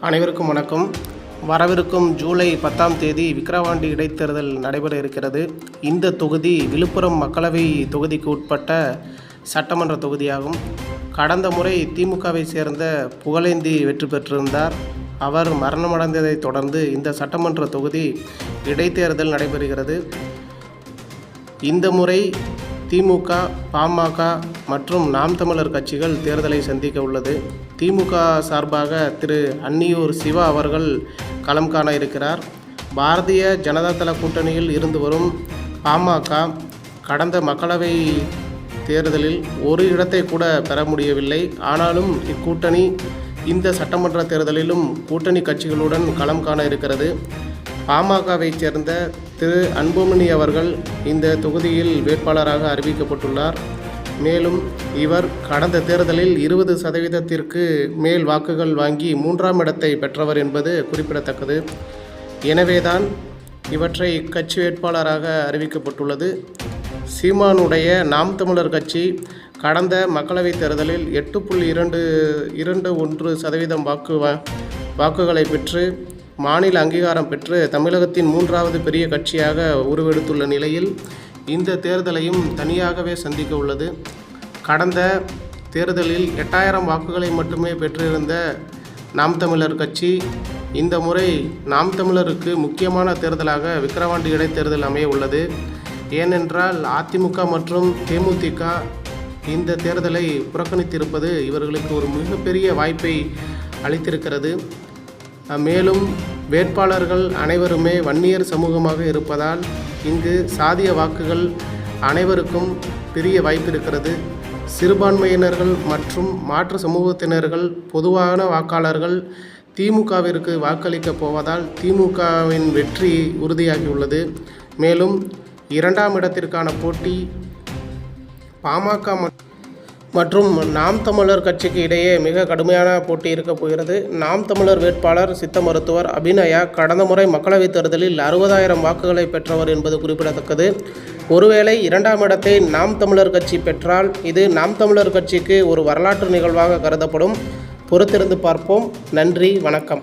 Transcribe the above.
அனைவருக்கும் வணக்கம். வரவிருக்கும் ஜூலை பத்தாம் தேதி விக்கிரவாண்டி இடைத்தேர்தல் நடைபெற இருக்கிறது. இந்த தொகுதி விழுப்புரம் மக்களவை தொகுதிக்கு உட்பட்ட சட்டமன்ற தொகுதியாகும். கடந்த முறை திமுகவை சேர்ந்த புகழேந்தி வெற்றி பெற்றிருந்தார். அவர் மரணமடைந்ததைத் தொடர்ந்து இந்த சட்டமன்ற தொகுதி இடைத்தேர்தல் நடைபெறுகிறது. இந்த முறை திமுக பாமக மற்றும் நாம் தமிழர் கட்சிகள் தேர்தலை சந்திக்க உள்ளது. திமுக சார்பாக திரு அன்னியூர் சிவா அவர்கள் களம் காண இருக்கிறார். பாரதிய ஜனதா தள கூட்டணியில் இருந்து வரும் பாமக கடந்த மக்களவை தேர்தலில் ஒரு இடத்தை கூட பெற முடியவில்லை. ஆனாலும் இக்கூட்டணி இந்த சட்டமன்ற தேர்தலிலும் கூட்டணி கட்சிகளுடன் களம் காண இருக்கிறது. பாமகவைச் சேர்ந்த திரு அன்புமணி அவர்கள் இந்த தொகுதியில் வேட்பாளராக அறிவிக்கப்பட்டுள்ளார். மேலும் இவர் கடந்த தேர்தலில் இருபது சதவீதத்திற்கு மேல் வாக்குகள் வாங்கி மூன்றாம் இடத்தை பெற்றவர் என்பது குறிப்பிடத்தக்கது. எனவேதான் இவற்றை கட்சி வேட்பாளராக அறிவிக்கப்பட்டுள்ளது. சீமானுடைய நாம் தமிழர் கட்சி கடந்த மக்களவைத் தேர்தலில் எட்டு புள்ளி இரண்டு இரண்டு ஒன்று சதவீதம் வாக்கு வாக்குகளை பெற்று மாநில அங்கீகாரம் பெற்று தமிழகத்தின் மூன்றாவது பெரிய கட்சியாக உருவெடுத்துள்ள நிலையில் இந்த தேர்தலையும் தனியாகவே சந்திக்க உள்ளது. கடந்த தேர்தலில் எட்டாயிரம் வாக்குகளை மட்டுமே பெற்றிருந்த நாம் தமிழர் கட்சி இந்த முறை நாம் தமிழருக்கு முக்கியமான தேர்தலாக விக்கிரவாண்டி இடைத்தேர்தல் அமைய உள்ளது. ஏனென்றால் அதிமுக மற்றும் தேமுதிக இந்த தேர்தலை புறக்கணித்திருப்பது இவர்களுக்கு ஒரு மிகப்பெரிய வாய்ப்பை அளித்திருக்கிறது. மேலும் வேட்பாளர்கள் அனைவருமே வன்னியர் சமூகமாக இருப்பதால் இங்கு சாதிய வாக்குகள் அனைவருக்கும் பெரிய வாய்ப்பு இருக்கிறது சிறுபான்மையினர்கள் மற்றும் மாற்று சமூகத்தினர்கள் பொதுவான வாக்காளர்கள் திமுகவிற்கு வாக்களிக்கப் போவதால் திமுகவின் வெற்றி உறுதியாகியுள்ளது. மேலும் இரண்டாம் இடத்திற்கான போட்டி பாமக மற்றும் மற்றும் நாம் தமிழர் கட்சிக்கு இடையே மிக கடுமையான போட்டி இருக்கப் போகிறது. நாம் தமிழர் வேட்பாளர் சித்த மருத்துவர் அபிநயா கடந்த முறை மக்களவைத் தேர்தலில் அறுபதாயிரம் வாக்குகளை பெற்றவர் என்பது குறிப்பிடத்தக்கது. ஒருவேளை இரண்டாம் இடத்தை நாம் தமிழர் கட்சி பெற்றால் இது நாம் தமிழர் கட்சிக்கு ஒரு வரலாற்று நிகழ்வாக கருதப்படும். பொறுத்திருந்து பார்ப்போம். நன்றி வணக்கம்.